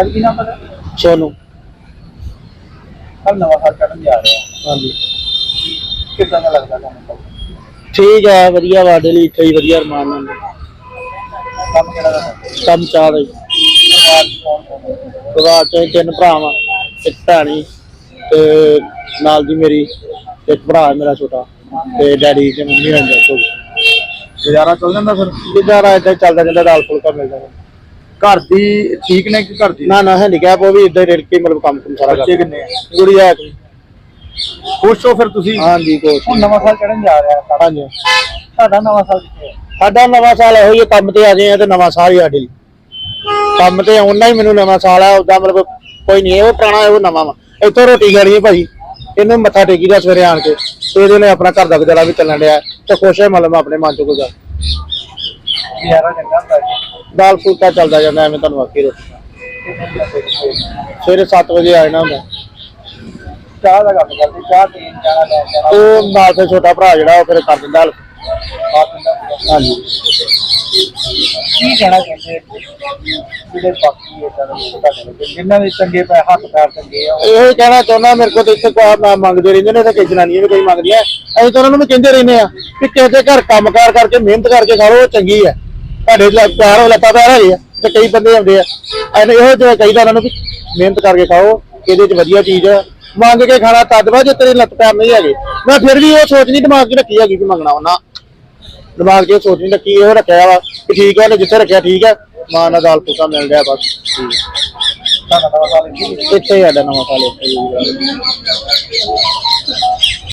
ਭਾਜੀ ਕੀ ਨਾਮ ਪਤਾ ਸੋਨੂੰ। ਕੱਲ ਨਵਾਂ ਸਾਲ ਚੜ੍ਹਨ ਜਾ ਰਿਹਾ ਹਾਂਜੀ। ਕਿੱਦਾਂ ਦਾ ਲੱਗਦਾ ਤੁਹਾਨੂੰ ਠੀਕ ਹੈ ਵਧੀਆ ਵਾ ਡੇਲੀ ਇੱਥੇ ਹੀ ਵਧੀਆ ਰਮਾਨ ਨਾਲ। ਕੰਮ ਕਿਹੜਾ ਦਾ ਕੰਮ ਚਾਹ ਦੇ ਪਰਿਵਾਰ ਚ ਕੌਣ ਕੌਣ ਹੈ? ਪਰਿਵਾਰ ਚ ਅਸੀਂ ਤਿੰਨ ਭਰਾ ਵਾਂ ਇੱਕ ਭੈਣੀ ਤੇ ਨਾਲ ਦੀ ਮੇਰੀ ਇੱਕ ਭਰਾ ਹੈ ਮੇਰਾ ਛੋਟਾ ਤੇ ਡੈਡੀ ਤੇ ਮੰਮੀ ਰਹਿੰਦੇ ਤੋਂ ਗੁਜ਼ਾਰਾ ਚੱਲ ਜਾਂਦਾ ਫਿਰ? ਗੁਜ਼ਾਰਾ ਏਦਾਂ ਹੀ ਚੱਲਦਾ ਜਾਂਦਾ ਦਾਲ ਫੁਲਕਾ ਮਿਲ ਜਾਂਦਾ। ਘਰ ਦੀ ਠੀਕ ਨੇ ਕਿ ਘਰ ਦੀ? ਨਾ ਨਾ ਹੈਂਡੀਕੈਪ ਉਹ ਵੀ ਇਦਾਂ ਹੀ ਰੇੜ ਕੇ ਮਤਲਬ ਕੰਮ ਕੁਮ ਸਾਰਾ। ਬੱਚੇ ਕਰਦਾ ਕਿੰਨੇ ਆ? ਗੁੜੀਆ ਹੈ ਕੋਈ। ਖੁਸ਼ ਹੋ ਫਿਰ ਤੁਸੀਂ? ਹਾਂਜੀ ਕੋਚ ਹੁਣ ਨਵਾਂ ਸਾਲ ਚੜ੍ਹਨ ਜਾ ਰਿਹਾ ਹੈ ਹਾਂਜੀ। ਸਾਡਾ ਨਵਾਂ ਸਾਲ ਕਿੱਥੇ ਹੈ ਸਾਡਾ ਨਵਾਂ ਸਾਲ ਇਹੋ ਹੀ ਹੈ, ਕੰਮ ਤੇ ਆ ਗਏ ਆ ਤੇ ਨਵਾਂ ਸਾਲ ਹੀ ਸਾਡੇ। ਲਈ ਕੰਮ ਤੇ ਆਉਣਾ ਹੀ ਮੈਨੂੰ ਨਵਾਂ ਸਾਲ ਆ ਉਦਾਂ ਮਤਲਬ ਕੋਈ ਨਹੀਂ ਉਹ ਪੁਰਾਣਾ ਉਹ ਨਵਾਂ ਵਾ। ਇੱਥੋਂ ਰੋਟੀ ਖਾਣੀ ਹੈ ਭਾਜੀ। ਇਹਨੂੰ ਮੱਥਾ ਟੇਕੀ ਦਾ ਸਵੇਰੇ ਆਣ ਕੇ। ਤੇ ਇਹਦੇ ਨੇ ਆਪਣਾ ਘਰ ਦਾ ਗੁਜ਼ਾਰਾ ਵੀ ਚੱਲਣ ਡਿਆ ਤੇ ਖੁਸ਼ ਹੈ ਮਤਲਬ ਆਪਣੇ ਮਨ ਚ ਕੋਈ ਗੱਲ। ਗੁਜ਼ਾਰਾ ਚੰਗਾ ਹੁੰਦਾ ਦਾਲ ਫੁਲਕਾ ਚੱਲਦਾ ਜਾਂਦਾ ਐਵੇਂ ਤੁਹਾਨੂੰ ਆਖੀ ਰੋਟੀ ਸਵੇਰੇ? 7 ਵਜੇ ਆ ਜਾਣਾ ਹੁੰਦਾ। ਚਾਹ ਦਾ ਕੰਮ ਕਰਦੇ ਚਾਹ ਪੀਣ ਜਾਣਾ ਲੈ ਜਾਣਾ ਉਹ ਨਾਲ ਫਿਰ ਛੋਟਾ ਭਰਾ ਜਿਹੜਾ ਉਹ ਫਿਰ ਕਰ ਦਿੰਦਾ help। ਹਾਂਜੀ। ਕੀ ਕਹਿਣਾ ਚਾਹੁੰਦੇ ਜਿਹੜੇ ਬਾਕੀ ਤਰ੍ਹਾਂ ਦੇ ਤੁਹਾਡੇ ਲੋਕ ਜਿਨ੍ਹਾਂ ਦੇ ਚੰਗੇ ਪੈ ਹੱਥ ਪੈਰ ਚੰਗੇ ਆ ਉਹ ਇਹੋ ਕਹਿਣਾ ਚਾਹੁੰਦਾ ਮੇਰੇ ਕੋਲ ਤਾਂ ਇੱਥੇ ਕੋਈ ਮੈਂ ਮੰਗਦੇ ਰਹਿੰਦੇ ਨੇ ਤੇ ਕਈ ਜਨਾਨੀਆਂ ਵੀ ਕਈ ਮੰਗਦੀਆਂ। ਅਸੀਂ ਤਾਂ ਉਹਨਾਂ ਨੂੰ ਵੀ ਕਹਿੰਦੇ ਰਹਿੰਦੇ ਆ ਕਿ ਕਿਸੇ ਦੇ ਘਰ ਕੰਮਕਾਰ ਕਰਕੇ ਮਿਹਨਤ ਕਰਕੇ ਖਾ ਲਓ ਉਹ ਚੰਗੀ ਹੈ ਤੁਹਾਡੇ ਲਈ ਪਿਆਰ ਹੋ ਲੱਤਾ ਆ, ਤੇ ਕਈ ਬੰਦੇ ਆਉਂਦੇ ਆ। ਐਨ ਇਹੋ ਜਿਹਾ ਕਹੀਦਾ ਉਹਨਾਂ ਨੂੰ ਵੀ ਮਿਹਨਤ ਕਰਕੇ ਖਾਓ, ਇਹਦੇ ਚ ਵਧੀਆ ਚੀਜ਼ ਆ। ਮੰਗ ਕੇ ਖਾਣਾ, ਤਦ ਜੇ ਤੇਰੇ ਲੱਤ ਪੈਰ ਨਹੀਂ ਹੈਗੇ। ਮੈਂ ਫਿਰ ਵੀ ਉਹ ਸੋਚ ਨਹੀਂ, ਦਿਮਾਗ 'ਚ ਰੱਖੀ ਹੈਗੀ ਕਿ ਮੰਗਣਾ ਉਹਨਾਂ। ਦਿਮਾਗ 'ਚ ਇਹ ਸੋਚ ਨਹੀਂ ਰੱਖੀ, ਇਹੋ ਰੱਖਿਆ ਵਾ ਕਿ ਠੀਕ ਹੈ ਉਹਨੇ ਜਿੱਥੇ ਰੱਖਿਆ ਠੀਕ ਹੈ ਮਾਂ ਨਾਲ ਦਾਲ ਫੁਲਕਾ ਮਿਲ ਰਿਹਾ ਬਸ। ਇੱਥੇ ਹੀ ਸਾਡਾ ਨਵਾਂ ਸਾਲ ਇੱਥੇ ਹੀ